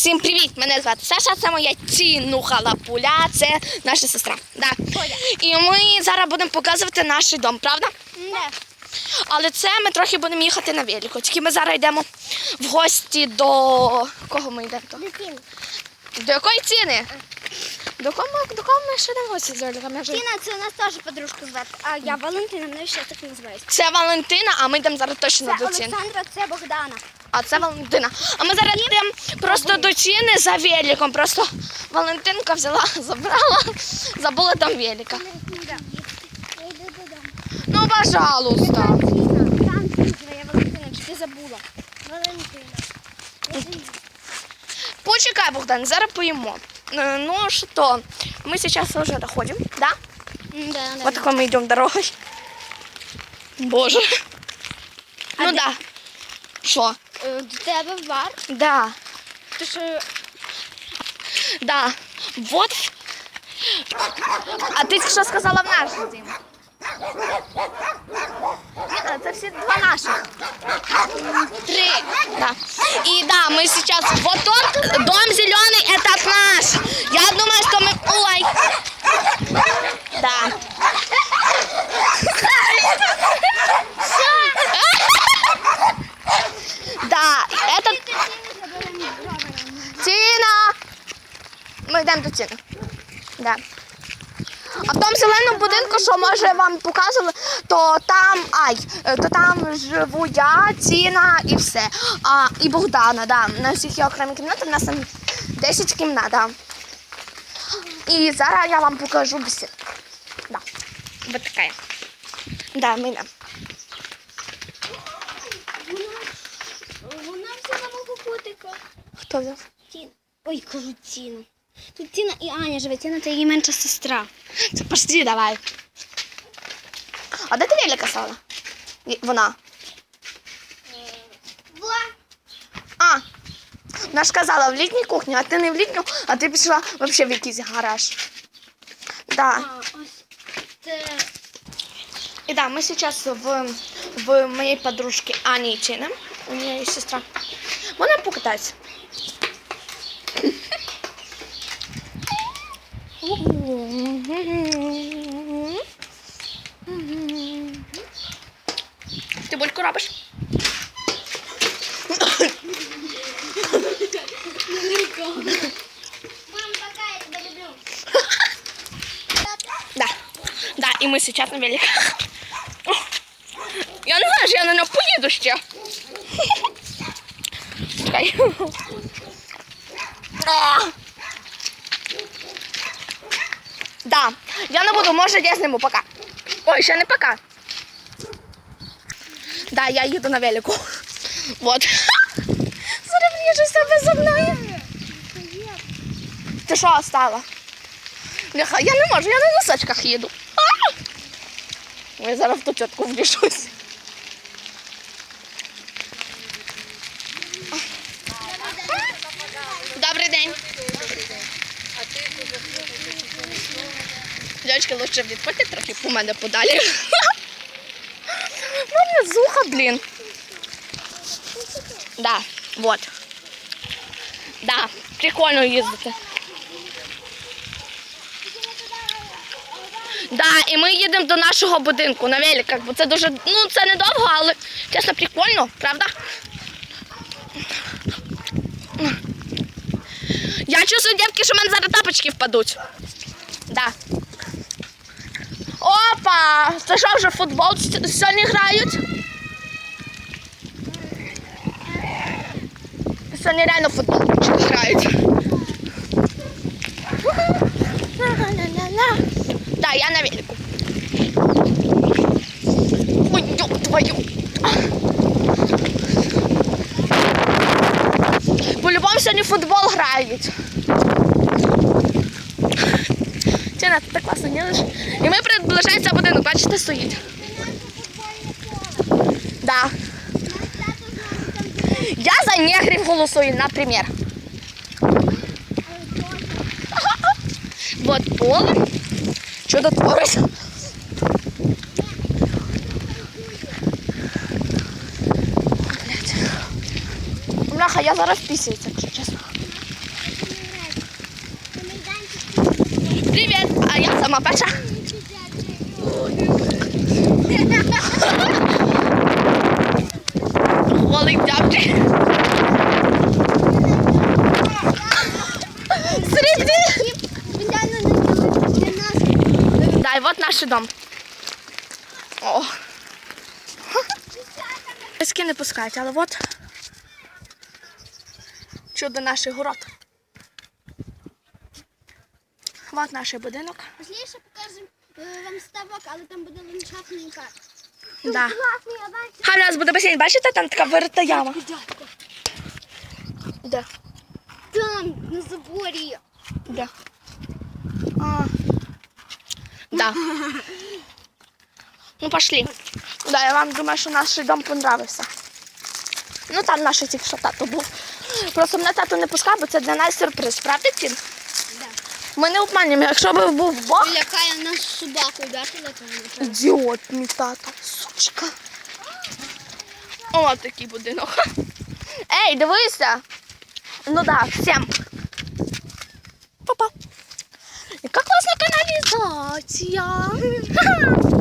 Всім привіт! Мене звати Саша, це моя цінуха лапуля, це наша сестра. Да. І ми зараз будемо показувати наш дом, правда? Не. Але це ми трохи будемо їхати на велику. Тільки ми зараз йдемо в гості до кого ми йдемо? До якої ціни? До кого, до кого ми ще гості з вже- Тіна, це у нас теж подружка звати. А я Валентина, мене ще так називається. Це Валентина, а ми йдемо зараз точно Це до ціни. Олександра, це Богдана. А це Валентина. А ми зараз йдемо просто до ціни за великом. Просто Валентинка взяла, забрала, забула там велика. Я йду додому. Ну, пожалуйста. Там Тіна, там Тіна, я Валентина, чи ти забула? Валентина. Почекай, Богдан, зараз поїмо. Ну що, ми зараз вже доходимо, да? Да, Вот такой мы идем дорогой. Боже. А Ну де- да. Що? Е, До тебе в бар. Да. Ти що Да. Вот. А ти що сказала в наш дім? А, це всі два наших. Три. Да. И да, мы сейчас... Вот тот дом зеленый, этот наш. Я думаю, что мы... Ой. Да. Да, этот... Тіна! Ми йдемо до Тіни. Да. А в тому зеленому будинку, що може вам показували, то там ай, е, то там живу я, Тіна і все. А, і Богдана, да. На всіх є окремі кімнати, у нас там 10 кімнат, да. І зараз я вам покажу бесідку. Да. Вот така. Да, йдемо. Вона взяла мого котика. Хто взяв? Тіна. Ой, кажу Тіна. Тут Тіна і Аня живе. Тіна це її менша сестра. Це пошли, давай. А де ти стала? І- Вона. А, вона ж казала в літній кухні, а ти не в літню, а ти пішла взагалі в якийсь гараж. Да. А, ось це. И да, мы сейчас в, в моей подружке Ане Тины. У нее есть сестра. Можно покататься? Ти бульку робиш? Мам, пока, я тебе люблю. Да. Да, и мы сейчас на велик. Я не знаю, що я на нього поїду ще. Чекай. А. Да, я не буду, може я зніму, пока. Ой, ще не пока. Да, я їду на велику. Вот. Зараз вріжу себе за мною. Ти що стала? Я не можу, я на носочках їду. Ой, зараз в ту чітку врішусь. Дівчатки, лучше відходьте трохи по мене подалі. Ну, не зуха, блін. Да, вот. Да, прикольно їздити. Да, і ми їдемо до нашого будинку на великах, бо це дуже, ну це недовго, але чесно прикольно, правда? Я чувствую, дівки, що в мене зараз тапочки впадуть. Да. Опа! Це що вже футбол сьогодні грають? Сьогодні реально футбол грають. Да, я на велику. Ой, твою. По-любому сьогодні футбол грають. Тіна, так класно їдеш. І ми приближаємося будинок, бачите, стоїть. Да. Я за негрів голосую, наприклад. Вот поле. Чудотворець. Бляха, я зараз пісяюся, якщо чесно. Привіт! А я сама перша. Голий реально не. Дай, вот наш дом. О. Пески не пускають, але от чудо наш город. Вот наш будинок. Пізніше покажемо е, вам ставок, але там буде ландшафтний парк. Да. А в нас буде басейн, бачите, там така вирита яма. Дядько. Де? Там, на заборі. Де? А. Да. Ну, пошли. Да, я вам думаю, що наш дом понравився. Ну, там наш тільки що тато був. Просто мене тато не пускав, бо це для нас сюрприз, правда, Тін? Ми не обманюємо, якщо б був Бог. Лякає нас собаку, коли там Ідіот, мій тато, сучка. О, такий будинок. Ей, дивися. Ну да, всім. Папа. Яка класна каналізація.